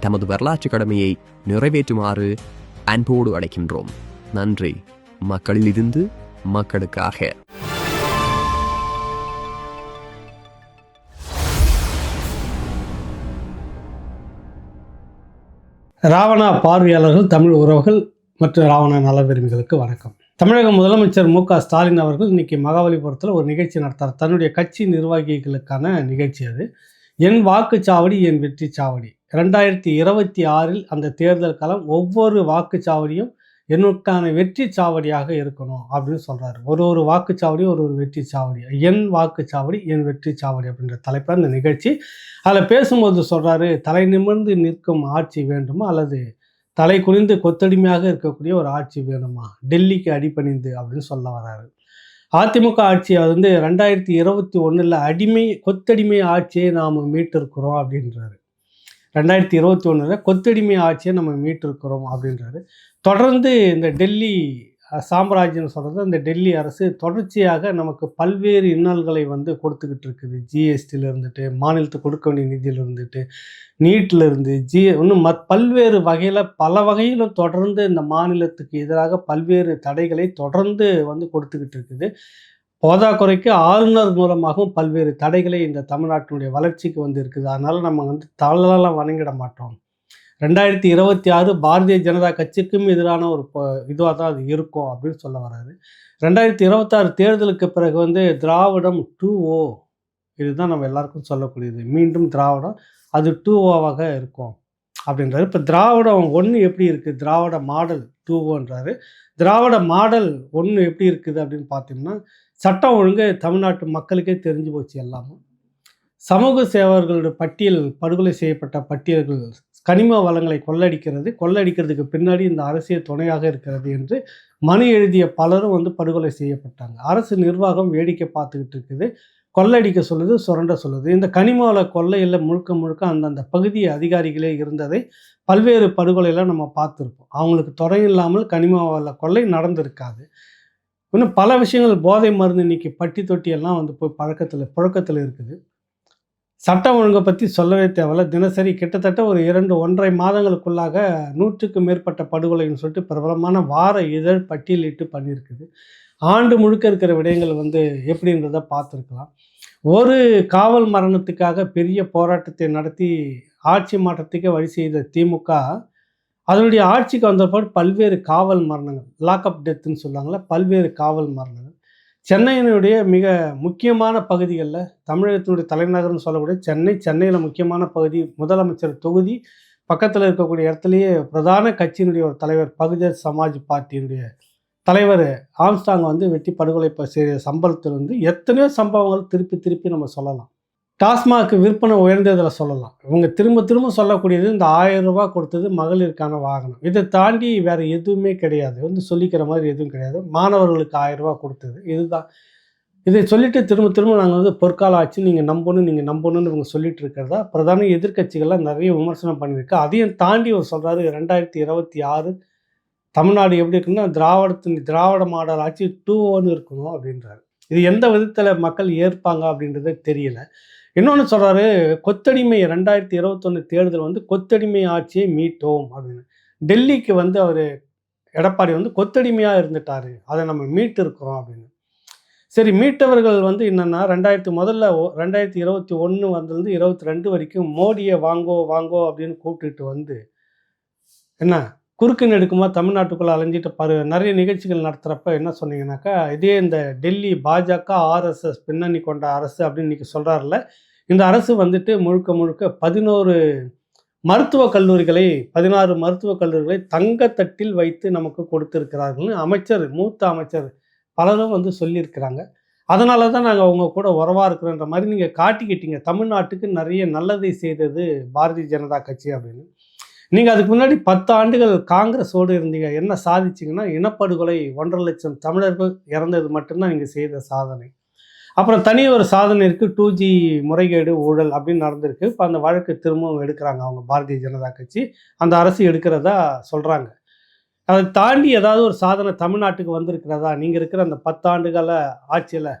தமது வரலாற்று கடமையை நிறைவேற்றுமாறு அன்போடு அழைக்கின்றோம். நன்றி. மக்களிலிருந்து மக்களுக்காக. ராவணா பார்வையாளர்கள் தமிழ் உறவுகள் மற்றும் ராவண நலவிரும்பிகளுக்கு வணக்கம். தமிழக முதலமைச்சர் மு க ஸ்டாலின் அவர்கள் இன்னைக்கு மகாபலிபுரத்தில் ஒரு நிகழ்ச்சி நடத்தார் தன்னுடைய கட்சி நிர்வாகிகளுக்கான நிகழ்ச்சி அது. என் வாக்குச்சாவடி என் வெற்றி சாவடி ரெண்டாயிரத்தி இருபத்தி ஆறில் அந்த தேர்தல் காலம் ஒவ்வொரு வாக்குச்சாவடியும் என்னுக்கான வெற்றி சாவடியாக இருக்கணும் அப்படின்னு சொல்கிறாரு ஒரு ஒரு வாக்குச்சாவடியும் ஒரு ஒரு வெற்றி சாவடி என் வாக்குச்சாவடி என் வெற்றி சாவடி அப்படின்ற தலைப்பில் அந்த நிகழ்ச்சி. அதில் பேசும்போது சொல்கிறாரு தலை நிமிர்ந்து நிற்கும் ஆட்சி வேண்டுமா? அல்லது தலை குனிந்து கொத்தடிமையாக இருக்கக்கூடிய ஒரு ஆட்சி வேணுமா டெல்லிக்கு அடிபணிந்து அப்படின்னு சொல்ல வராரு. அதிமுக ஆட்சி வந்து ரெண்டாயிரத்தி இருபத்தி ஒன்றில் அடிமை கொத்தடிமை ஆட்சியை நாம் மீட்டிருக்கிறோம் அப்படின்றாரு. ரெண்டாயிரத்தி இருபத்தி ஒன்றில் கொத்தடிமை ஆட்சியை நம்ம மீட்டிருக்கிறோம் அப்படின்றாரு. தொடர்ந்து இந்த டெல்லி அஹ், சாம்ராஜ்யம் சொல்கிறது இந்த டெல்லி அரசு தொடர்ச்சியாக நமக்கு பல்வேறு இன்னல்களை வந்து கொடுத்துக்கிட்டு இருக்குது. ஜிஎஸ்டியில் இருந்துட்டு மாநிலத்துக்கு கொடுக்க வேண்டிய நிதியில் இருந்துட்டு நீட்டில் இருந்து ஜி இன்னும் மத் பல்வேறு வகையில் பல வகையிலும் தொடர்ந்து இந்த மாநிலத்துக்கு எதிராக பல்வேறு தடைகளை தொடர்ந்து வந்து கொடுத்துக்கிட்டு இருக்குது. போதாக்குறைக்கு ஆளுநர் மூலமாகவும் பல்வேறு தடைகளை இந்த தமிழ்நாட்டினுடைய வளர்ச்சிக்கு வந்து இருக்குது அதனால் நம்ம வந்து தளலாம் வணங்கிட மாட்டோம். ரெண்டாயிரத்தி இருபத்தி ஆறு பாரதிய ஜனதா கட்சிக்கும் எதிரான ஒரு இதுவாக தான் அது இருக்கும் அப்படின்னு சொல்ல வர்றாரு ரெண்டாயிரத்தி இருபத்தாறு தேர்தலுக்கு பிறகு வந்து திராவிடம் டூ ஓ இதுதான் நம்ம எல்லாருக்கும் சொல்லக்கூடியது. மீண்டும் திராவிடம் அது டூ ஓவாக இருக்கும். அப்படின்றாரு. இப்போ திராவிடம் ஒன்று எப்படி இருக்குது Dravida model two Dravida model ஒன்று எப்படி இருக்குது அப்படின்னு பார்த்தீங்கன்னா சட்டம் ஒழுங்கு தமிழ்நாட்டு மக்களுக்கே தெரிஞ்சு போச்சு எல்லாமும் சமூக சேவர்களுடைய பட்டியல் படுகொலை செய்யப்பட்ட பட்டியல்கள் கனிம வளங்களை கொள்ளடிக்கிறது கொள்ளடிக்கிறதுக்கு பின்னாடி இந்த அரசியல் துணையாக இருக்கிறது என்று மனு எழுதிய பலரும் வந்து படுகொலை செய்யப்பட்டாங்க. அரசு நிர்வாகம் வேடிக்கை பார்த்துக்கிட்டு இருக்குது. கொள்ளடிக்க சொல்லுது சுரண்ட சொல்லுது. இந்த கனிம கொள்ளையில் முழுக்க முழுக்க அந்தந்த பகுதி அதிகாரிகளே இருந்ததை பல்வேறு படுகொலையெல்லாம் நம்ம பார்த்துருப்போம். அவங்களுக்கு துறை இல்லாமல் கனிமாவில் கொள்ளை நடந்திருக்காது. இன்னும் பல விஷயங்கள் போதை மருந்து இன்னைக்கு பட்டி தொட்டியெல்லாம் வந்து போய் பழக்கத்தில் புழக்கத்தில் இருக்குது. சட்டம் ஒழுங்கை பற்றி சொல்லவே தேவையில்ல. தினசரி கிட்டத்தட்ட ஒரு இரண்டு ஒன்றரை மாதங்களுக்குள்ளாக நூற்றுக்கு மேற்பட்ட படுகொலைன்னு சொல்லிட்டு பிரபலமான வார இதழ் பட்டியலிட்டு பண்ணியிருக்குது. ஆண்டு முழுக்க இருக்கிற விடயங்கள் வந்து எப்படின்றத பார்த்துருக்கலாம். ஒரு காவல் மரணத்துக்காக பெரிய போராட்டத்தை நடத்தி ஆட்சி மாற்றத்துக்கே வழி செய்த திமுக அதனுடைய ஆட்சிக்கு வந்தபோது பல்வேறு காவல் மரணங்கள் லாக்அப் டெத்துன்னு சொல்லுவாங்களே பல்வேறு காவல் மரணங்கள். சென்னையினுடைய மிக முக்கியமான பகுதிகளில் தமிழகத்தினுடைய தலைநகர்னு சொல்லக்கூடிய சென்னை சென்னையில் முக்கியமான பகுதி முதலமைச்சர் தொகுதி பக்கத்தில் இருக்கக்கூடிய இடத்துலையே பிரதான கட்சியினுடைய ஒரு தலைவர் பகுஜன் சமாஜ் பார்ட்டியினுடைய தலைவர் ஆம்ஸ்டாங் வந்து வெட்டி படுகொலை செய்த சம்பளத்தில் வந்து எத்தனையோ சம்பவங்கள் திருப்பி திருப்பி நம்ம சொல்லலாம். டாஸ்மாக் விற்பனை உயர்ந்ததில் சொல்லலாம். இவங்க திரும்ப திரும்ப சொல்லக்கூடியது இந்த ஆயிரம் ரூபாய் கொடுத்தது மகளிருக்கான வாகனம். இதை தாண்டி வேற எதுவுமே கிடையாது. வந்து சொல்லிக்கிற மாதிரி எதுவும் கிடையாது. மாணவர்களுக்கு ஆயிரம் ரூபாய் கொடுத்தது. இதுதான். இதை சொல்லிட்டு திரும்ப திரும்ப நாங்கள் வந்து பொற்கால ஆட்சி நீங்கள் நம்பணும் நீங்கள் நம்பணும்னு இவங்க சொல்லிட்டு இருக்கிறதா பிரதான எதிர்கட்சிகள்லாம் நிறைய விமர்சனம் பண்ணியிருக்கு. அதையும் தாண்டி அவர் சொல்கிறாரு ரெண்டாயிரத்தி இருபத்தி ஆறு தமிழ்நாடு எப்படி இருக்குன்னா திராவிடத்தின் திராவிட மாடல் ஆட்சி டூ ஒன்று இருக்கணும் அப்படின்றாரு. இது எந்த விதத்தில் மக்கள் ஏற்பாங்க அப்படின்றது தெரியல. இன்னொன்று சொல்கிறாரு கொத்தடிமை ரெண்டாயிரத்தி இருபத்தொன்று தேர்தல் வந்து கொத்தடிமை ஆட்சியை மீட்டோம் அப்படின்னு. டெல்லிக்கு வந்து அவர் எடப்பாடி வந்து கொத்தடிமையாக இருந்துட்டார் அதை நம்ம மீட்டு இருக்கிறோம் அப்படின்னு. சரி மீட்டவர்கள் வந்து என்னென்னா ரெண்டாயிரத்தி முதல்ல ரெண்டாயிரத்தி இருபத்தி ஒன்று வந்ததுலேருந்து இருபத்தி ரெண்டு வரைக்கும் மோடியை வாங்கோ வாங்கோ அப்படின்னு கூப்பிட்டுட்டு வந்து என்ன குறுக்கு நெடுக்குமா தமிழ்நாட்டுக்குள்ளே அலைஞ்சிட்டு பாரு நிறைய நிகழ்ச்சிகள் நடத்துகிறப்ப என்ன சொன்னீங்கன்னாக்கா இதே இந்த டெல்லி பாஜக ஆர்எஸ்எஸ் பின்னணி கொண்ட அரசு அப்படின்னு இன்றைக்கி சொல்கிறார்ல இந்த அரசு வந்துட்டு முழுக்க முழுக்க பதினோரு மருத்துவக் கல்லூரிகளை பதினாறு மருத்துவக் கல்லூரிகளை தங்கத்தட்டில் வைத்து நமக்கு கொடுத்துருக்கிறார்கள்னு அமைச்சர் மூத்த அமைச்சர் பலரும் வந்து சொல்லியிருக்கிறாங்க. அதனால தான் நாங்கள் அவங்க கூட உறவாக இருக்கிறோன்ற மாதிரி நீங்கள் காட்டிக்கிட்டீங்க தமிழ்நாட்டுக்கு நிறைய நல்லதை செய்தது பாரதிய ஜனதா கட்சி அப்படின்னு. நீங்கள் அதுக்கு முன்னாடி பத்து ஆண்டுகள் காங்கிரஸோடு இருந்தீங்க. என்ன சாதிச்சிங்கன்னா இனப்படுகொலை ஒன்றரை லட்சம் தமிழர்கள் இறந்தது மட்டும்தான் நீங்கள் செய்த சாதனை. அப்புறம் தனி ஒரு சாதனை இருக்குது டூ ஜி முறைகேடு ஊழல் அப்படின்னு நடந்திருக்கு. இப்போ அந்த வழக்கு திரும்பவும் எடுக்கிறாங்க அவங்க பாரதிய ஜனதா கட்சி. அந்த அரசு எடுக்கிறதா சொல்கிறாங்க அதை தாண்டி ஏதாவது ஒரு சாதனை தமிழ்நாட்டுக்கு வந்திருக்கிறதா? நீங்கள் இருக்கிற அந்த பத்தாண்டுகால ஆட்சியில்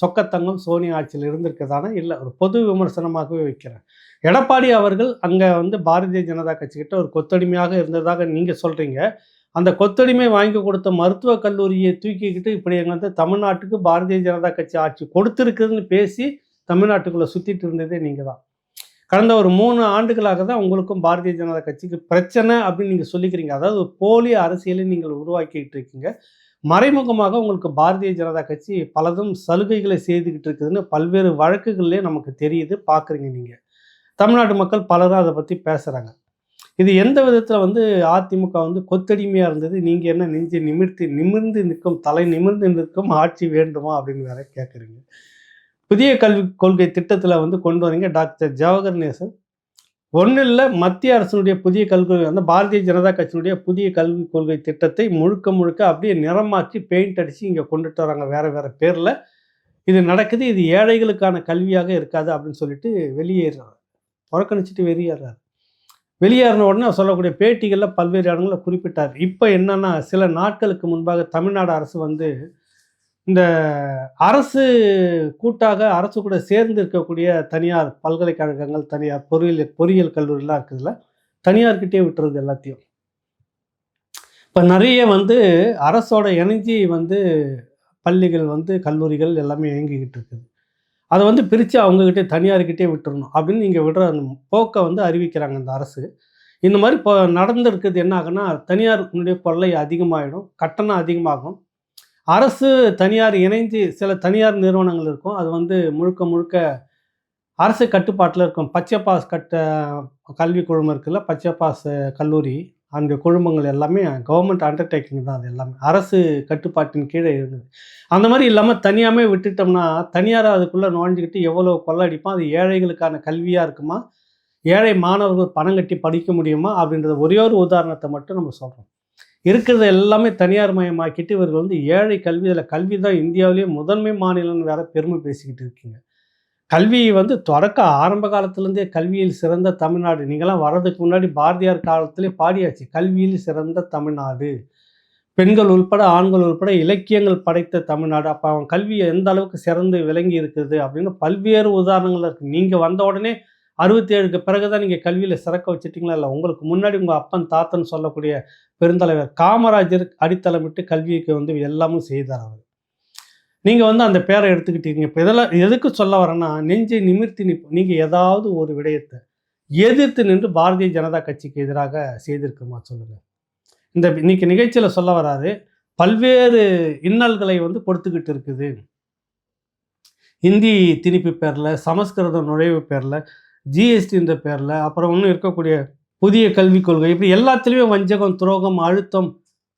சொக்கத்தங்கம் சோனியா ஆட்சியில் இருந்திருக்கிறதானா இல்லை ஒரு பொது விமர்சனமாகவே வைக்கிறேன். எடப்பாடி அவர்கள் அங்கே வந்து பாரதிய ஜனதா கட்சிக்கிட்ட ஒரு கொத்தடிமையாக இருந்ததாக நீங்கள் சொல்கிறீங்க அந்த கொத்தடிமை வாங்கி கொடுத்த மருத்துவக் கல்லூரியை தூக்கிக்கிட்டு இப்படி எங்கே வந்து தமிழ்நாட்டுக்கு பாரதிய ஜனதா கட்சி ஆட்சி கொடுத்துருக்குதுன்னு பேசி தமிழ்நாட்டுக்குள்ளே சுற்றிட்டு இருந்ததே நீங்கள் தான் கடந்த ஒரு மூணு ஆண்டுகளாக தான் உங்களுக்கும் பாரதிய ஜனதா கட்சிக்கு பிரச்சனை அப்படின்னு நீங்கள் சொல்லிக்கிறீங்க. அதாவது போலி அரசியலை நீங்கள் உருவாக்கிட்டு இருக்கீங்க. மறைமுகமாக உங்களுக்கு பாரதிய ஜனதா கட்சி பலதும் சலுகைகளை செய்துக்கிட்டு இருக்குதுன்னு பல்வேறு வழக்குகள்லேயே நமக்கு தெரியுது பார்க்குறீங்க நீங்கள் தமிழ்நாட்டு மக்கள் பலரும் அதை பற்றி பேசுகிறாங்க இது எந்த விதத்தில் வந்து அதிமுக வந்து கொத்தடிமையாக இருந்தது? நீங்கள் என்ன நெஞ்சு நிமிர்த்தி நிமிர்ந்து நிற்கும் தலை நிமிர்ந்து நிற்கும் ஆட்சி வேண்டுமா அப்படின்னு வேற கேட்குறீங்க புதிய கல்விக் கொள்கை திட்டத்தில் வந்து கொண்டு வரீங்க டாக்டர் ஜவஹர் நேசன். ஒன்றும் இல்லை மத்திய அரசினுடைய புதிய கல்வி வந்து பாரதிய ஜனதா கட்சியினுடைய புதிய கல்விக் கொள்கை திட்டத்தை முழுக்க முழுக்க அப்படியே நிறமாற்றி பெயிண்ட் அடித்து இங்கே கொண்டுட்டு வராங்க. வேறு வேறு பேரில். இது நடக்குது. இது ஏழைகளுக்கான கல்வியாக இருக்காது அப்படின்னு சொல்லிட்டு வெளியேறாரு புறக்கணிச்சிட்டு வெளியேறாரு. வெளியேறின உடனே அவர் சொல்லக்கூடிய பேட்டிகளில் பல்வேறு இடங்களில் குறிப்பிட்டார். இப்போ என்னென்னா சில நாட்களுக்கு முன்பாக தமிழ்நாடு அரசு வந்து இந்த அரசு கூட்டாக அரசு கூட சேர்ந்து இருக்கக்கூடிய தனியார் பல்கலைக்கழகங்கள் தனியார் பொறியியல் பொறியியல் கல்லூரிலாம் இருக்குதுல்ல தனியார்கிட்டே விட்டுறது எல்லாத்தையும். இப்போ நிறைய வந்து அரசோட இணைஞ்சி வந்து பள்ளிகள் வந்து கல்லூரிகள் எல்லாமே இயங்கிக்கிட்டு இருக்குது. அதை வந்து பிரித்து அவங்கக்கிட்டே தனியார்கிட்டே விட்டுறணும் அப்படின்னு நீங்கள் விடுற அந்த போக்கை வந்து அறிவிக்கிறாங்க இந்த அரசு. இந்த மாதிரி இப்போ நடந்திருக்குது என்ன ஆகுன்னா தனியாருடைய கொள்ளை அதிகமாகிடும் கட்டணம் அதிகமாகும். அரசு தனியார் இணைந்து சில தனியார் நிறுவனங்கள் இருக்கும். அது வந்து முழுக்க முழுக்க அரசு கட்டுப்பாட்டில் இருக்கும். பச்சை பாஸ் கட்ட கல்வி குழுமம் இருக்குல்ல பச்சை பாஸ் கல்லூரி. அந்த குழுமங்கள் எல்லாமே கவர்மெண்ட் அண்டர்டேக்கிங் தான் அது எல்லாமே. அரசு கட்டுப்பாட்டின் கீழே இருந்தது. அந்த மாதிரி இல்லாமல் தனியாமே விட்டுட்டோம்னா தனியார் அதுக்குள்ளே நுழைஞ்சிக்கிட்டு எவ்வளோ கொள்ளடிப்போம் அது ஏழைகளுக்கான கல்வியாக இருக்குமா? ஏழை மாணவர்கள் பணம் கட்டி படிக்க முடியுமா? அப்படின்றத ஒரே ஒரு உதாரணத்தை மட்டும் நம்ம சொல்கிறோம் இருக்கிறது எல்லாமே தனியார் மயமாக்கிட்டு இவர்கள் வந்து ஏழை கல்வி இதில் கல்வி தான் இந்தியாவிலேயே முதன்மை மாநிலம்னு வேற பெருமை பேசிக்கிட்டு இருக்கீங்க. கல்வி வந்து தொடக்க ஆரம்ப காலத்துலேருந்தே கல்வியில் சிறந்த தமிழ்நாடு. நீங்களாம் வர்றதுக்கு முன்னாடி பாரதியார் காலத்திலே பாடியாச்சு கல்வியில் சிறந்த தமிழ்நாடு. பெண்கள் உள்பட ஆண்கள் உள்பட இலக்கியங்கள் படைத்த தமிழ்நாடு. அப்போ அவன் கல்வி எந்த அளவுக்கு சிறந்து விளங்கி இருக்குது அப்படின்னு பல்வேறு உதாரணங்கள் இருக்குது நீங்கள் வந்த உடனே அறுபத்தி ஏழுக்கு பிறகு தான் நீங்கள் கல்வியில் சிறக்க வச்சிட்டிங்களா? இல்லை உங்களுக்கு முன்னாடி உங்கள் அப்பன் தாத்தன் சொல்லக்கூடிய பெருந்தலைவர் காமராஜர் அடித்தளமிட்டு கல்விக்கு வந்து எல்லாமும் செய்தார் அவர். நீங்கள் வந்து அந்த பேரை எடுத்துக்கிட்டீங்க. இப்போ இதெல்லாம் எதுக்கு சொல்ல வரேன்னா நெஞ்சை நிமிர்த்தி நிற்போம் நீங்கள் ஏதாவது ஒரு விடயத்தை எதிர்த்து நின்று பாரதிய ஜனதா கட்சிக்கு எதிராக செய்திருக்குமா சொல்லுங்கள் இந்த இன்னைக்கு நிகழ்ச்சியில் சொல்ல வராது பல்வேறு இன்னல்களை வந்து கொடுத்துக்கிட்டு இருக்குது. ஹிந்தி திணிப்பு பேரில் சமஸ்கிருதம் நுழைவு பேரில் ஜிஎஸ்டின்ற பேரில் அப்புறம் இன்னும் இருக்கக்கூடிய புதிய கல்விக் கொள்கை இப்படி எல்லாத்துலேயுமே வஞ்சகம் துரோகம் அழுத்தம்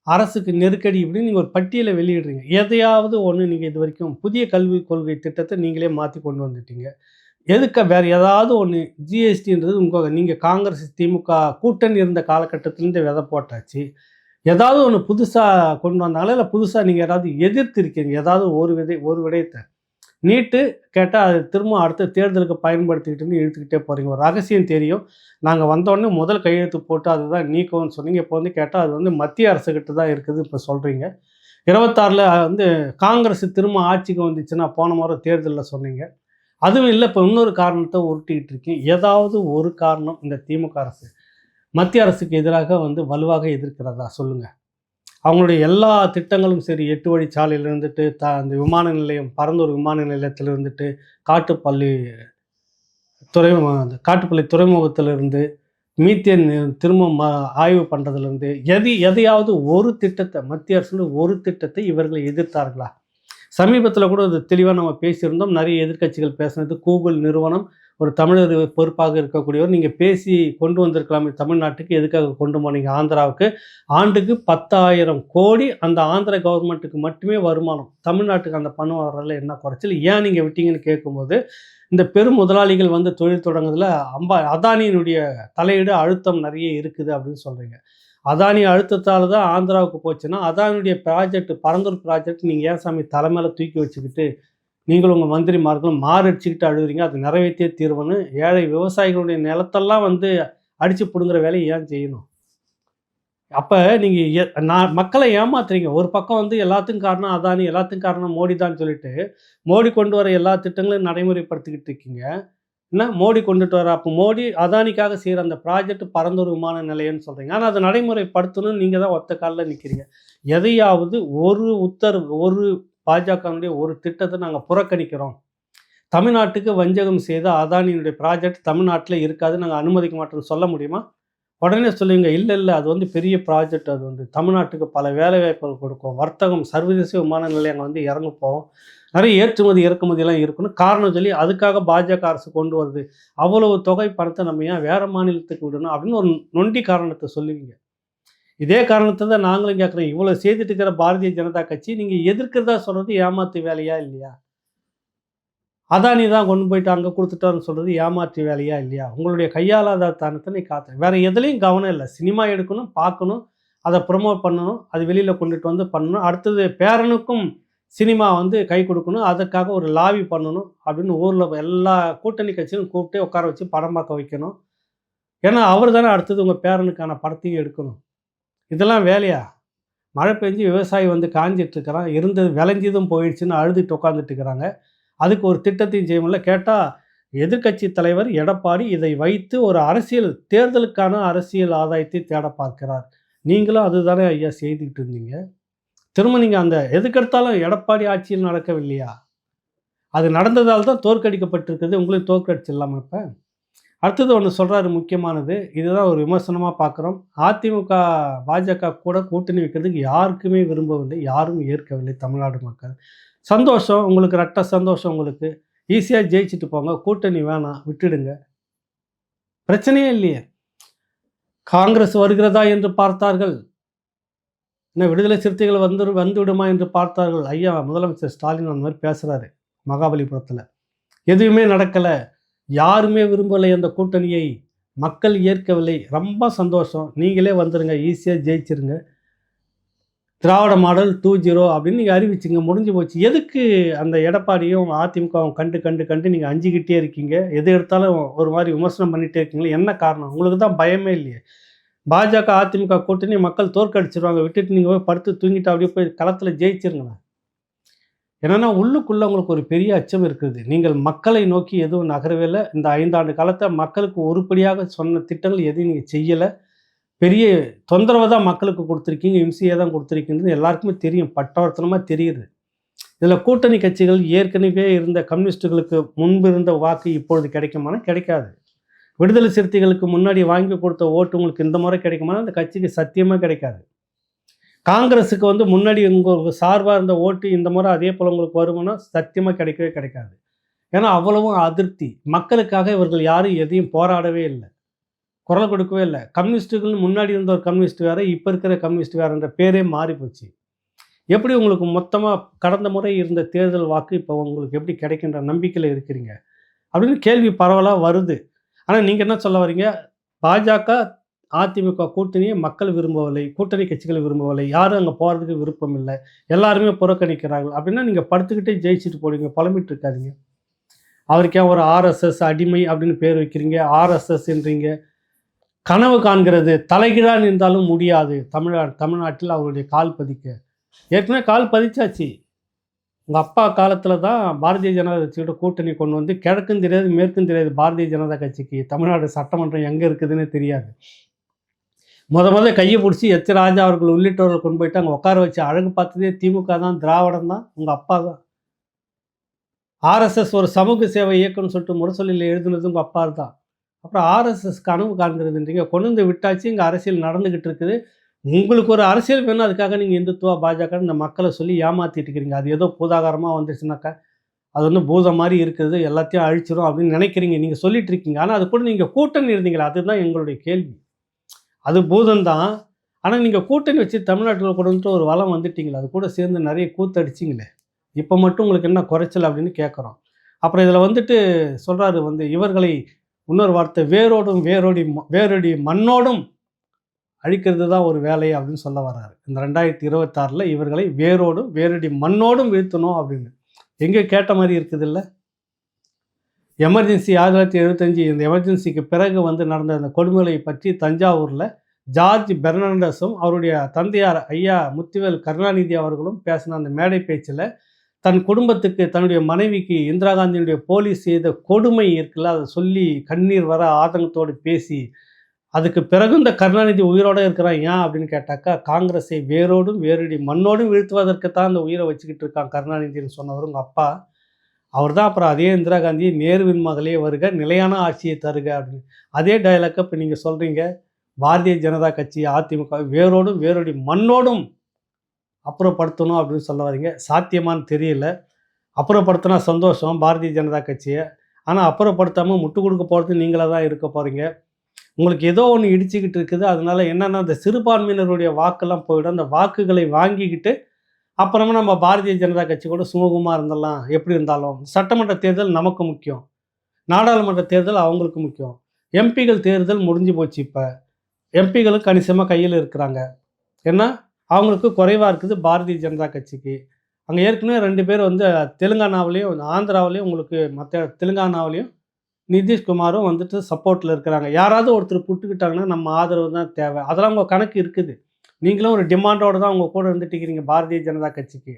அரசுக்கு நெருக்கடி இப்படின்னு நீங்கள் ஒரு பட்டியலை வெளியிடுறீங்க. எதையாவது ஒன்று நீங்கள் இது வரைக்கும் புதிய கல்விக் கொள்கை திட்டத்தை நீங்களே மாற்றி கொண்டு வந்துட்டீங்க. எதுக்க வேறு ஏதாவது ஒன்று ஜிஎஸ்டின்றது உங்கள் நீங்கள் காங்கிரஸ் திமுக கூட்டணி இருந்த காலகட்டத்திலேருந்து விதை போட்டாச்சு. ஏதாவது ஒன்று புதுசாக கொண்டு வந்தாங்களா? இல்லை புதுசாக நீங்கள் ஏதாவது எதிர்த்து இருக்கீங்க? ஏதாவது ஒரு விதை ஒரு விடயத்தை நீட்டு கேட்டால் அது திரும்ப அடுத்த தேர்தலுக்கு பயன்படுத்திக்கிட்டு இழுத்துக்கிட்டே போகிறீங்க ஒரு ரகசியம் தெரியும். நாங்கள் வந்தோடனே முதல் கையெழுத்து போட்டு அதுதான் நீக்கம்னு சொன்னீங்க. இப்போ வந்து கேட்டால் அது வந்து மத்திய அரசுக்கிட்ட தான் இருக்குது இப்போ சொல்கிறீங்க இருபத்தாறில் வந்து காங்கிரஸ் திரும்ப ஆட்சிக்கு வந்துச்சுன்னா போன முறை தேர்தலில் சொன்னீங்க. அதுவும் இல்லை இப்போ இன்னொரு காரணத்தை உருட்டிக்கிட்டு இருக்கேன் ஏதாவது ஒரு காரணம் இந்த திமுக அரசு. மத்திய அரசுக்கு எதிராக வந்து வலுவாக எதிர்க்கிறதா? சொல்லுங்கள் அவங்களுடைய எல்லா திட்டங்களும் சரி எட்டு வழிச்சாலையில இருந்துட்டு த அந்த விமான நிலையம் பரந்தூர் விமான நிலையத்தில் இருந்துட்டு காட்டுப்பள்ளி துறை அந்த காட்டுப்பள்ளி துறைமுகத்திலிருந்து மீத்தேன் திரும்ப ம ஆய்வு பண்ணுறதுலேருந்து எது எதையாவது ஒரு திட்டத்தை மத்திய அரசு ஒரு திட்டத்தை இவர்களை எதிர்த்தார்களா? சமீபத்தில் கூட அது தெளிவாக நம்ம பேசியிருந்தோம். நிறைய எதிர்க்கட்சிகள் பேசுனது கூகுள் நிறுவனம் ஒரு தமிழர் பொறுப்பாக இருக்கக்கூடியவர் நீங்கள் பேசி கொண்டு வந்திருக்கலாமே தமிழ்நாட்டுக்கு எதுக்காக கொண்டு போனீங்க? ஆந்திராவுக்கு. ஆண்டுக்கு பத்தாயிரம் கோடி அந்த ஆந்திர கவர்மெண்ட்டுக்கு மட்டுமே வருமானம். தமிழ்நாட்டுக்கு அந்த பணம் வர்றதுல என்ன குறைச்சல்? ஏன் நீங்கள் விட்டீங்கன்னு கேட்கும்போது இந்த பெரும் முதலாளிகள் வந்து தொழில் தொடங்குறதுல அம்பா அதானியினுடைய தலையீடு அழுத்தம் நிறைய இருக்குது அப்படின்னு சொல்கிறீங்க அதானி அழுத்தத்தால் தான் ஆந்திராவுக்கு போச்சுன்னா அதானியுடைய ப்ராஜெக்ட் பரந்தூர் ப்ராஜெக்ட் நீங்கள் ஏன் சாமி தலைமையில் தூக்கி வச்சுக்கிட்டு நீங்களும் உங்கள் மந்திரிமார்களும் மாரடிச்சுக்கிட்டு அழுகுறீங்க. அது நிறைவேற்றிய தீர்வுன்னு ஏழை விவசாயிகளுடைய நிலத்தெல்லாம் வந்து அடித்து பிடுங்குற வேலையை ஏன் செய்யணும்? அப்போ நீங்கள் நான் மக்களை ஏமாத்துறீங்க. ஒரு பக்கம் வந்து எல்லாத்துக்கும் காரணம் அதானி எல்லாத்துக்கும் காரணம் மோடி தான் சொல்லிட்டு மோடி கொண்டு வர எல்லா திட்டங்களையும் நடைமுறைப்படுத்திக்கிட்டு இருக்கீங்க. என்ன? மோடி கொண்டுட்டு வர அப்போ மோடி அதானிக்காக செய்கிற அந்த ப்ராஜெக்ட் பரந்தூர் விமான நிலையம்னு சொல்கிறீங்க ஆனால் அதை நடைமுறைப்படுத்தணும்னு நீங்கள் தான் ஒத்த காலில் நிற்கிறீங்க எதையாவது ஒரு உத்தரவு ஒரு பாஜகனுடைய ஒரு திட்டத்தை நாங்கள் புறக்கணிக்கிறோம். தமிழ்நாட்டுக்கு வஞ்சகம் செய்த அதானியினுடைய ப்ராஜெக்ட் தமிழ்நாட்டில் இருக்காது நாங்கள் அனுமதிக்க மாட்டோம்னு சொல்ல முடியுமா? உடனே சொல்லுவீங்க இல்லை இல்லை அது வந்து பெரிய ப்ராஜெக்ட் அது வந்து தமிழ்நாட்டுக்கு பல வேலைவாய்ப்புகள் கொடுக்கும். வர்த்தகம் சர்வதேச விமான நிலையங்கள் வந்து இறங்க போகும் நிறைய ஏற்றுமதி இறக்குமதியெல்லாம் இருக்கணும் காரணம் சொல்லி அதுக்காக பாஜக அரசு கொண்டு வருது. அவ்வளவு தொகை பணத்தை நம்ம ஏன் வேறு மாநிலத்துக்கு விடணும்? அப்படின்னு ஒரு நொண்டி காரணத்தை சொல்லுவீங்க. இதே காரணத்தை தான் நாங்களும் கேட்குறோம் இவ்வளோ செய்துட்டு இருக்கிற பாரதிய ஜனதா கட்சி நீங்கள் எதிர்க்கிறதா சொல்கிறது ஏமாத்து வேலையா இல்லையா? அதானி தான் கொண்டு போயிட்டு அங்கே கொடுத்துட்டாருன்னு சொல்கிறது ஏமாற்று வேலையா இல்லையா? உங்களுடைய கையாளாத தானத்தை நீ காத்துறேன் வேறு எதுலேயும் கவனம் இல்லை. சினிமா எடுக்கணும் பார்க்கணும் அதை ப்ரொமோட் பண்ணணும் அது வெளியில் கொண்டுட்டு வந்து பண்ணணும். அடுத்தது பேரனுக்கும் சினிமா வந்து கை கொடுக்கணும். அதுக்காக ஒரு லாபி பண்ணணும் அப்படின்னு ஊரில் எல்லா கூட்டணி கட்சியும் கூப்பிட்டு உட்கார வச்சு படம் பார்க்க வைக்கணும். ஏன்னா அவர் தானே அடுத்தது உங்கள் பேரனுக்கான படத்தையும் எடுக்கணும். இதெல்லாம் வேலையா? மழை பெஞ்சு விவசாயி வந்து காஞ்சிட்டு இருக்கிறான் இருந்தது விளைஞ்சதும் போயிடுச்சுன்னு அழுதுட்டு உட்காந்துட்டு இருக்கிறாங்க. அதுக்கு ஒரு திட்டத்தையும் செய்ய முடியல கேட்டால் எதிர்க்கட்சி தலைவர் எடப்பாடி இதை வைத்து ஒரு அரசியல் தேர்தலுக்கான அரசியல் ஆதாயத்தை தேட பார்க்கிறார். நீங்களும் அதுதானே ஐயா செய்துக்கிட்டு இருந்தீங்க. திரும்ப நீங்கள் அந்த எதுக்கெடுத்தாலும் எடப்பாடி ஆட்சியில் நடக்கவில்லையா? அது நடந்ததால் தான் தோற்கடிக்கப்பட்டிருக்குது. உங்களுக்கு தோற்கடிச்சிடலாமா இப்போ? அடுத்தது ஒன்று சொல்கிறாரு முக்கியமானது இதுதான் ஒரு விமர்சனமாக பார்க்குறோம் அதிமுக பாஜக கூட கூட்டணி வைக்கிறதுக்கு யாருக்குமே விரும்பவில்லை யாரும் ஏற்கவில்லை தமிழ்நாடு மக்கள். சந்தோஷம் உங்களுக்கு ரட்ட சந்தோஷம் உங்களுக்கு. ஈஸியாக ஜெயிச்சுட்டு போங்க கூட்டணி வேணாம் விட்டுடுங்க. பிரச்சனையே இல்லையே. காங்கிரஸ் வருகிறதா என்று பார்த்தார்கள். என்ன விடுதலை சிறுத்தைகள் வந்து வந்து விடுமா என்று பார்த்தார்கள். ஐயா முதலமைச்சர் ஸ்டாலின் அந்த மாதிரி பேசுகிறாரு மகாபலிபுரத்தில். எதுவுமே நடக்கலை. யாருமே விரும்பலை அந்த கூட்டணியை. மக்கள் ஏற்கவில்லை. ரொம்ப சந்தோஷம். நீங்களே வந்துடுங்க ஈஸியாக ஜெயிச்சிருங்க. திராவிட மாடல் டூ ஜீரோ அப்படின்னு நீங்கள் அறிவிச்சிங்க. முடிஞ்சு போச்சு. எதுக்கு அந்த எடப்பாடியும் அதிமுகவும் கண்டு கண்டு கண்டு நீங்கள் அஞ்சிக்கிட்டே இருக்கீங்க? எது எடுத்தாலும் ஒரு மாதிரி விமர்சனம் பண்ணிகிட்டே இருக்கீங்களா? என்ன காரணம்? உங்களுக்கு தான் பயமே இல்லையே. பாஜக அதிமுக கூட்டணி மக்கள் தோற்கடிச்சிருவாங்க. விட்டுட்டு நீங்கள் போய் படுத்து தூங்கிட்டு அப்படியே போய் களத்தில் ஜெயிச்சிருங்களேன். என்னென்னா உள்ளுக்குள்ளே உங்களுக்கு ஒரு பெரிய அச்சம் இருக்குது. நீங்கள் மக்களை நோக்கி எதுவும் நகரவே இல்லை. இந்த ஐந்தாண்டு காலத்தை மக்களுக்கு உருப்படியாக சொன்ன திட்டங்கள் எதையும் நீங்கள் செய்யலை. பெரிய தொந்தரவை தான் மக்களுக்கு கொடுத்துருக்கீங்க. இம்சையை தான் கொடுத்துருக்கீங்கன்னு எல்லாருக்குமே தெரியும். பட்டவர்த்தனமாக தெரியுது. இதில் கூட்டணி கட்சிகள் ஏற்கனவே இருந்த கம்யூனிஸ்டுகளுக்கு முன்பு இருந்த வாக்கு இப்பொழுது கிடைக்குமானா கிடைக்காது. விடுதலை சிறுத்தைகளுக்கு முன்னாடி வாங்கி கொடுத்த ஓட்டு உங்களுக்கு இந்த முறை கிடைக்குமானா அந்த கட்சிக்கு சத்தியமாக கிடைக்காது. காங்கிரஸுக்கு வந்து முன்னாடி உங்களுக்கு சார்பாக இருந்த ஓட்டு இந்த முறை அதே போல் உங்களுக்கு வருமானா சத்தியமாக கிடைக்கவே கிடைக்காது. ஏன்னா அவ்வளவும் அதிருப்தி. மக்களுக்காக இவர்கள் யாரும் எதையும் போராடவே இல்லை. குரல் கொடுக்கவே இல்லை. கம்யூனிஸ்ட்டுகள் முன்னாடி இருந்த ஒரு கம்யூனிஸ்ட் வேறு இப்போ இருக்கிற கம்யூனிஸ்ட் வேறுன்ற பேரே மாறி போச்சு எப்படி உங்களுக்கு மொத்தமாக கடந்த முறை இருந்த தேர்தல் வாக்கு இப்போ உங்களுக்கு எப்படி கிடைக்கின்ற நம்பிக்கையில் இருக்கிறீங்க? அப்படின்னு கேள்வி பரவலாக வருது. ஆனால் நீங்கள் என்ன சொல்ல வரீங்க பாஜக அதிமுக கூட்டணியை மக்கள் விரும்பவில்லை கூட்டணி கட்சிகள் விரும்பவில்லை யாரும் அங்கே போகிறதுக்கு விருப்பம் இல்லை. எல்லாருமே புறக்கணிக்கிறார்கள். அப்படின்னா நீங்கள் படுத்துக்கிட்டே ஜெயிச்சுட்டு போடுங்க புலம்பிட்டு இருக்காதீங்க. அவருக்கே ஒரு ஆர்எஸ்எஸ் அடிமை அப்படின்னு பேர் வைக்கிறீங்க ஆர்எஸ்எஸ்ன்றீங்க கனவு காண்கிறது தலைகீழாக நின்றாலும் முடியாது. தமிழ்நா தமிழ்நாட்டில் அவருடைய கால் பதிக்க. ஏற்கனவே கால் பதிச்சாச்சு. உங்கள் அப்பா காலத்தில் தான் பாரதிய ஜனதா கட்சியோட கூட்டணி கொண்டு வந்து கிழக்கும் தெரியாது மேற்கும் தெரியாது பாரதிய ஜனதா கட்சிக்கு. தமிழ்நாடு சட்டமன்றம் எங்கே இருக்குதுன்னு தெரியாது. முத முத கையை பிடிச்சி எச் ராஜா அவர்கள் உள்ளிட்டவர்கள் கொண்டு போயிட்டு அங்கே உட்கார வச்சு அழகு பார்த்ததே திமுக தான் திராவிடம் தான் உங்கள் அப்பா தான். ஆர்எஸ்எஸ் ஒரு சமூக சேவை இயக்கம்னு சொல்லிட்டு முரசொலியில் எழுதுனது உங்கள் அப்பா தான். அப்புறம் ஆர்எஸ்எஸ் கனவு காண்கிறதுன்றீங்க கொண்டு வந்து விட்டாச்சு இங்கே அரசியல் நடந்துக்கிட்டு இருக்குது. உங்களுக்கு ஒரு அரசியல் வேணும் அதுக்காக நீங்கள் இந்துத்துவா பாஜக இந்த மக்களை சொல்லி ஏமாத்திட்டு இருக்கிறீங்க அது ஏதோ பூதாகாரமாக வந்துச்சுனாக்கா அது வந்து பூதம் மாதிரி இருக்குது எல்லாத்தையும் அழிச்சிரும் அப்படின்னு நினைக்கிறீங்க நீங்கள் சொல்லிட்டு இருக்கீங்க. ஆனால் அது கூட நீங்கள் கூட்டணி இருந்தீங்களா அதுதான் எங்களுடைய கேள்வி. அது பூதந்தான் ஆனால் நீங்கள் கூட்டணி வச்சு தமிழ்நாட்டில் கொண்டு வந்துட்டு ஒரு வளம் வந்துட்டீங்களே அது கூட சேர்ந்து நிறைய கூத்தடிச்சிங்களே. இப்போ மட்டும் உங்களுக்கு என்ன குறைச்சல் அப்படின்னு கேட்குறோம் அப்புறம் இதில் வந்துட்டு சொல்கிறாரு வந்து இவர்களை இன்னொரு வார்த்தை வேரோடும் வேரோடி ம- வேரோடி மண்ணோடும் அழிக்கிறது தான் ஒரு வேலை அப்படின்னு சொல்ல வர்றாரு. இந்த ரெண்டாயிரத்தி இருபத்தாறில் இவர்களை வேரோடும் வேரடி மண்ணோடும் வீழ்த்தணும் அப்படின்னு. எங்கே கேட்ட மாதிரி இருக்குது இல்லை எமர்ஜென்சி ஆயிரத்தி தொள்ளாயிரத்தி எழுபத்தஞ்சு இந்த எமர்ஜென்சிக்கு பிறகு வந்து நடந்த அந்த கொடுமைகளை பற்றி தஞ்சாவூரில் ஜார்ஜ் பெர்னாண்டஸும் அவருடைய தந்தையார் ஐயா முத்துவேல் கருணாநிதி அவர்களும் பேசின அந்த மேடை பேச்சில் தன் குடும்பத்துக்கு தன்னுடைய மனைவிக்கு இந்திரா காந்தியினுடைய போலீஸ் செய்த கொடுமை இருக்குல்ல அதை சொல்லி கண்ணீர் வர ஆதங்கத்தோடு பேசி அதுக்கு பிறகு இந்த கருணாநிதி உயிரோட இருக்கிறான் ஏன் அப்படின்னு கேட்டாக்கா காங்கிரஸை வேரோடும் வேரடி மண்ணோடும் வீழ்த்துவதற்கு தான் அந்த உயிரை வச்சுக்கிட்டு இருக்கான் கருணாநிதின்னு சொன்னவர் உங்கள் அப்பா. அவர் தான் அப்புறம் அதே இந்திரா காந்தி நேருவின் மகளே வருக நிலையான ஆட்சியை தருக அப்படின்னு. அதே டைலாக்கை இப்போ நீங்கள் சொல்கிறீங்க பாரதிய ஜனதா கட்சி அதிமுக வேரோடும் வேரோடி மண்ணோடும் அப்புறப்படுத்தணும் அப்படின்னு சொல்ல வரீங்க சாத்தியமான்னு தெரியல. அப்புறப்படுத்தினா சந்தோஷம் பாரதிய ஜனதா கட்சியை. ஆனால் அப்புறப்படுத்தாமல் முட்டு கொடுக்க போகிறது நீங்களாக தான் இருக்க போகிறீங்க உங்களுக்கு ஏதோ ஒன்று இடிச்சுக்கிட்டு இருக்குது. அதனால என்னென்னா அந்த சிறுபான்மையினருடைய வாக்கெல்லாம் போயிடும். அந்த வாக்குகளை வாங்கிக்கிட்டு அப்புறமா நம்ம பாரதிய ஜனதா கட்சி கூட சுமூகமாக இருந்தெல்லாம் எப்படி இருந்தாலும் சட்டமன்ற தேர்தல் நமக்கு முக்கியம். நாடாளுமன்ற தேர்தல் அவங்களுக்கு முக்கியம். எம்பிகள் தேர்தல் முடிஞ்சு போச்சு இப்போ. எம்பிகளும் கணிசமாக கையில் இருக்கிறாங்க. ஏன்னா அவங்களுக்கு குறைவாக இருக்குது பாரதிய ஜனதா கட்சிக்கு. அங்கே ஏற்கனவே ரெண்டு பேர் வந்து தெலுங்கானாவிலையும் ஆந்திராவிலையும் உங்களுக்கு மற்ற தெலுங்கானாவிலையும் நிதிஷ்குமாரும் வந்துட்டு சப்போர்ட்டில் இருக்கிறாங்க. யாராவது ஒருத்தர் புட்டுக்கிட்டாங்கன்னா நம்ம ஆதரவு தான் தேவை. அதெல்லாம் உங்கள் கணக்கு இருக்குது. நீங்களும் ஒரு டிமாண்டோடு தான் உங்கள் கூட இருந்துட்டு இருக்கிறீங்க பாரதிய ஜனதா கட்சிக்கு.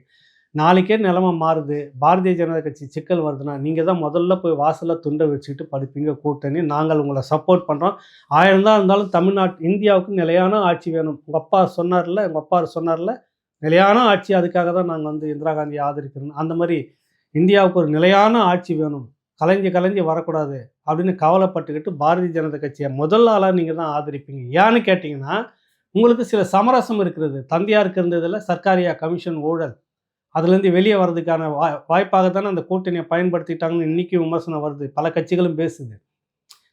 நாளைக்கே நிலமை மாறுது. பாரதிய ஜனதா கட்சி சிக்கல் வருதுன்னா நீங்கள் தான் முதல்ல போய் வாசலில் துண்டை வச்சுக்கிட்டு படிப்பீங்க கூட்டணி. நாங்கள் உங்களை சப்போர்ட் பண்ணுறோம் ஆயிரம் தான் இருந்தாலும் தமிழ்நாட்டு இந்தியாவுக்கு நிலையான ஆட்சி வேணும். உங்கள் அப்பா சொன்னார்ல உங்கள் அப்பா சொன்னார்ல நிலையான ஆட்சி அதுக்காக தான் நாங்கள் வந்து இந்திரா காந்தியை ஆதரிக்கிறோம். அந்த மாதிரி இந்தியாவுக்கு ஒரு நிலையான ஆட்சி வேணும். கலைஞ்சு கலைஞ்சு வரக்கூடாது அப்படின்னு கவலைப்பட்டுக்கிட்டு பாரதிய ஜனதா கட்சியை முதல் ஆளாக நீங்கள் தான் ஆதரிப்பீங்க. ஏன்னு கேட்டிங்கன்னா உங்களுக்கு சில சமரசம் இருக்கிறது. தந்தையாருக்கு இருந்ததில் சர்க்காரியா கமிஷன் ஊழல். அதுலேருந்து வெளியே வர்றதுக்கான வாய் வாய்ப்பாக தானே அந்த கூட்டணியை பயன்படுத்திட்டாங்கன்னு இன்னைக்கு விமர்சனம் வருது. பல கட்சிகளும் பேசுது.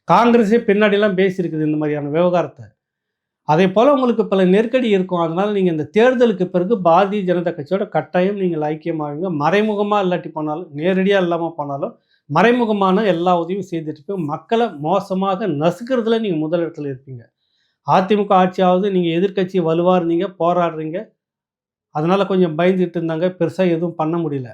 காங்கிரஸே பின்னாடிலாம் பேசியிருக்குது இந்த மாதிரியான விவகாரத்தை. அதே போல் உங்களுக்கு பல நெருக்கடி இருக்கும். அதனால் நீங்கள் இந்த தேர்தலுக்கு பிறகு பாரதிய ஜனதா கட்சியோட கட்டாயம் நீங்கள் ஐக்கியமாவீங்க. மறைமுகமாக இல்லாட்டி போனாலும் நேரடியாக இல்லாமல் போனாலும் மறைமுகமான எல்லா உதவியும் செய்துட்டு போய் மக்களை மோசமாக நசுக்கிறதுல நீங்கள் முதலிடத்தில் இருப்பீங்க. அதிமுக ஆட்சியாவது நீங்கள் எதிர்க்கட்சி வலுவாக இருந்தீங்க போராடுறீங்க. அதனால் கொஞ்சம் பயந்துட்டு இருந்தாங்க பெருசாக எதுவும் பண்ண முடியல.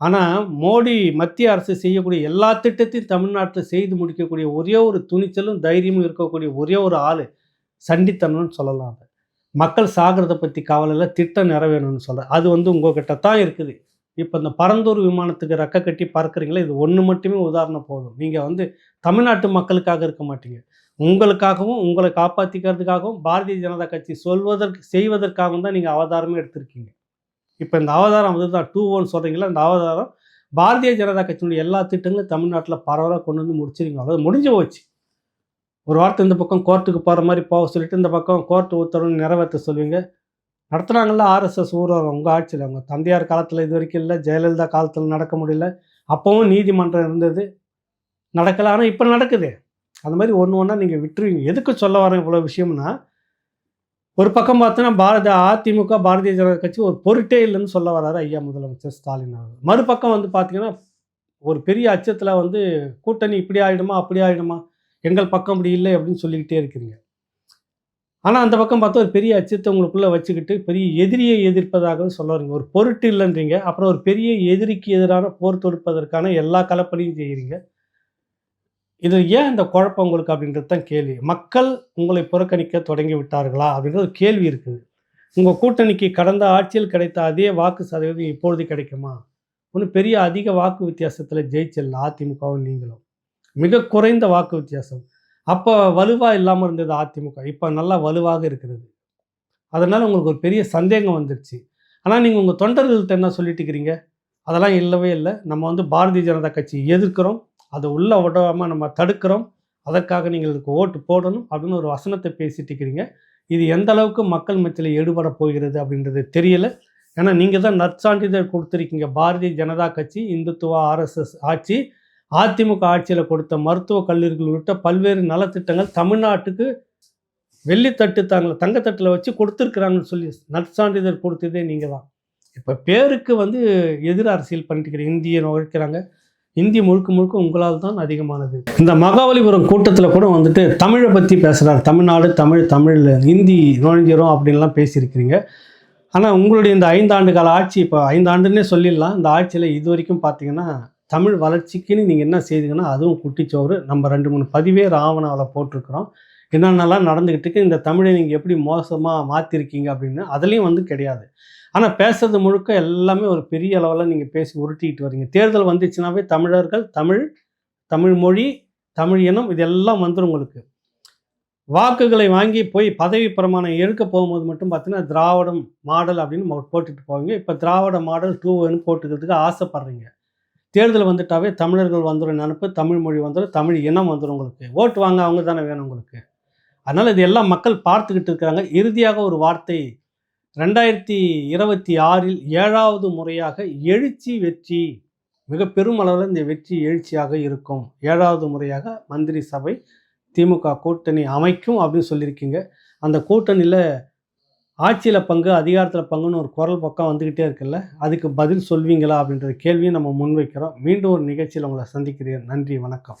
ஆனால் மோடி மத்திய அரசு செய்யக்கூடிய எல்லா திட்டத்தையும் தமிழ்நாட்டில் செய்து முடிக்கக்கூடிய ஒரே ஒரு துணிச்சலும் தைரியமும் இருக்கக்கூடிய ஒரே ஒரு ஆள் சண்டித்தனம்னு சொல்லலாம் மக்கள் சாகிறத பற்றி கவலையில் திட்டம் நிறைவேணும்னு சொல்கிறேன் அது வந்து உங்கள்கிட்ட தான் இருக்குது. இப்போ இந்த பரந்தூர் விமானத்துக்கு ரெக்க கட்டி பறக்குறீங்களா இது ஒன்று மட்டுமே உதாரணம் போதும். நீங்கள் வந்து தமிழ்நாட்டு மக்களுக்காக இருக்க மாட்டீங்க. உங்களுக்காகவும் உங்களை காப்பாற்றிக்கிறதுக்காகவும் பாரதிய ஜனதா கட்சி சொல்வதற்கு செய்வதற்காகவும் தான் நீங்கள் அவதாரமே எடுத்திருக்கீங்க. இப்போ இந்த அவதாரம் வந்து தான் டூ ஒன் சொல்கிறீங்களா இந்த அவதாரம் பாரதிய ஜனதா கட்சியினுடைய எல்லா திட்டங்களும் தமிழ்நாட்டில் பரவலாக கொண்டு வந்து முடிச்சிருங்க அதாவது முடிஞ்சு போச்சு. ஒரு வார்த்தை இந்த பக்கம் கோர்ட்டுக்கு போகிற மாதிரி போக சொல்லிட்டு இந்த பக்கம் கோர்ட்டு உத்தரவு நிறைவேற்ற சொல்லுவீங்க. நடத்துனாங்கல்ல ஆர்எஸ்எஸ் ஊர்வலம் உங்கள் ஆட்சியில். அவங்க தந்தையார் காலத்தில் இது வரைக்கும் இல்லை ஜெயலலிதா காலத்தில் நடக்க முடியல. அப்போவும் நீதிமன்றம் இருந்தது. நடக்கலை. ஆனால் இப்போ நடக்குது. அந்த மாதிரி ஒன்று ஒன்றா நீங்கள் விட்டுருவீங்க. எதுக்கு சொல்ல வரேன் இவ்வளோ விஷயம்னா ஒரு பக்கம் பார்த்தோன்னா பாரத அதிமுக பாரதிய ஜனதா கட்சி ஒரு பொருட்டே இல்லைன்னு சொல்ல வராரு ஐயா முதலமைச்சர் ஸ்டாலின் அவர்கள். மறுபக்கம் வந்து பார்த்தீங்கன்னா ஒரு பெரிய அச்சத்தில் வந்து கூட்டணி இப்படி ஆகிடுமா அப்படி ஆகிடுமா எங்கள் பக்கம் அப்படி இல்லை அப்படின்னு சொல்லிக்கிட்டே இருக்கிறீங்க. ஆனால் அந்த பக்கம் பார்த்தா ஒரு பெரிய அச்சத்தை உங்களுக்குள்ளே வச்சுக்கிட்டு பெரிய எதிரியை எதிர்ப்பதாக சொல்ல வரீங்க ஒரு பொருட்டு இல்லைன்றீங்க. அப்புறம் ஒரு பெரிய எதிரிக்கு எதிரான போர் தொடுப்பதற்கான எல்லா கலப்பணியும் செய்கிறீங்க இது ஏன் இந்த குழப்பம் உங்களுக்கு அப்படின்றது தான் கேள்வி. மக்கள் உங்களை புறக்கணிக்க தொடங்கி விட்டார்களா அப்படின்ற ஒரு கேள்வி இருக்குது. உங்கள் கூட்டணிக்கு கடந்த ஆட்சியில் கிடைத்த அதே வாக்கு சதவீதம் இப்பொழுது கிடைக்குமா? ஒன்றும் பெரிய அதிக வாக்கு வித்தியாசத்தில் ஜெயிச்சிடல அதிமுகவும் நீங்களும். மிக குறைந்த வாக்கு வித்தியாசம். அப்போ வலுவாக இல்லாமல் இருந்தது அதிமுக. இப்போ நல்லா வலுவாக இருக்கிறது. அதனால் உங்களுக்கு ஒரு பெரிய சந்தேகம் வந்துடுச்சு ஆனால் நீங்கள் உங்கள் தொண்டர்கள்ட்ட என்ன சொல்லிட்டு இருக்கிறீங்க? அதெல்லாம் இல்லவே இல்லை. நம்ம வந்து பாரதிய ஜனதா கட்சி எதிர்க்கிறோம். அதை உள்ளே விடாமல் நம்ம தடுக்கிறோம். அதற்காக நீங்கள் இதுக்கு ஓட்டு போடணும் அப்படின்னு ஒரு வசனத்தை பேசிட்டு இருக்கிறீங்க. இது எந்த அளவுக்கு மக்கள் மத்தியில் எடுபட போகிறது அப்படின்றது தெரியல. ஏன்னா நீங்கள் தான் நற்சான்றிதழ் கொடுத்துருக்கீங்க. பாரதிய ஜனதா கட்சி இந்துத்துவ ஆர்எஸ்எஸ் ஆட்சி அதிமுக ஆட்சியில் கொடுத்த மருத்துவக் கல்லூரிகள் உள்ளிட்ட பல்வேறு நலத்திட்டங்கள் தமிழ்நாட்டுக்கு வெள்ளித்தட்டு தாங்களை தங்கத்தட்டில் வச்சு கொடுத்துருக்குறாங்கன்னு சொல்லி நற்சான்றிதழ் கொடுத்ததே நீங்கள் தான். இப்போ பேருக்கு வந்து எதிர் அரசியல் பண்ணிட்டு இந்தியன் உழைக்கிறாங்க இந்திய முழுக்க முழுக்க உங்களால் தான் அதிகமானது. இந்த மகாபலிபுரம் கூட்டத்தில் கூட வந்துட்டு தமிழை பற்றி பேசுகிறார் தமிழ்நாடு தமிழ் தமிழில் இந்தி நுழைஞ்சிரும் அப்படின்லாம் பேசியிருக்கிறீங்க. ஆனால் உங்களுடைய இந்த ஐந்தாண்டு கால ஆட்சி இப்போ ஐந்தாண்டுன்னே சொல்லிடலாம். இந்த ஆட்சியில் இது வரைக்கும் பார்த்தீங்கன்னா தமிழ் வளர்ச்சிக்குன்னு நீங்கள் என்ன செய்தீங்கன்னா அதுவும் குட்டிச்சோறு. நம்ம ரெண்டு மூணு பதிவே ராவணாவில் போட்டிருக்கிறோம். என்னென்னலாம் நடந்துக்கிட்டு இருக்கு இந்த தமிழை நீங்கள் எப்படி மோசமாக மாற்றிருக்கீங்க அப்படின்னு அதுலேயும் வந்து கிடையாது. ஆனால் பேசுறது முழுக்க எல்லாமே ஒரு பெரிய அளவில் நீங்கள் பேசி உருட்டிக்கிட்டு வரீங்க தேர்தல் வந்துச்சுனாவே தமிழர்கள் தமிழ் தமிழ் மொழி தமிழ் இனம் இதெல்லாம் வந்துடும் உங்களுக்கு. வாக்குகளை வாங்கி போய் பதவி பிரமாணம் எடுக்க போகும்போது மட்டும் பார்த்தீங்கன்னா திராவிடம் மாடல் அப்படின்னு போட்டுட்டு போவீங்க. இப்போ திராவிட மாடல் டூன்னு போட்டுக்கிறதுக்கு ஆசைப்படுறீங்க. தேர்தல் வந்துட்டாவே தமிழர்கள் வந்துடும் நினப்பு தமிழ் மொழி வந்துடும் தமிழ் இனம் வந்துடும் உங்களுக்கு. ஓட்டு வாங்க அவங்க தானே வேணும் உங்களுக்கு. அதனால் இது எல்லாம் மக்கள் பார்த்துக்கிட்டு இருக்கிறாங்க. இறுதியாக ஒரு வார்த்தை ரெண்டாயிரத்தி இருபத்தி ஆறில் ஏழாவது முறையாக எழுச்சி வெற்றி மிக பெருமளவில் இந்த வெற்றி எழுச்சியாக இருக்கும். ஏழாவது முறையாக மந்திரி சபை திமுக கூட்டணி அமைக்கும் அப்படின்னு சொல்லியிருக்கீங்க. அந்த கூட்டணியில் ஆட்சியில் பங்கு அதிகாரத்தில் பங்குன்னு ஒரு குரல் பக்கம் வந்துக்கிட்டே இருக்குல்ல அதுக்கு பதில் சொல்வீங்களா அப்படின்ற கேள்வியும் நம்ம முன்வைக்கிறோம். மீண்டும் ஒரு நிகழ்ச்சியில் உங்களை சந்திக்கிறேன். நன்றி வணக்கம்.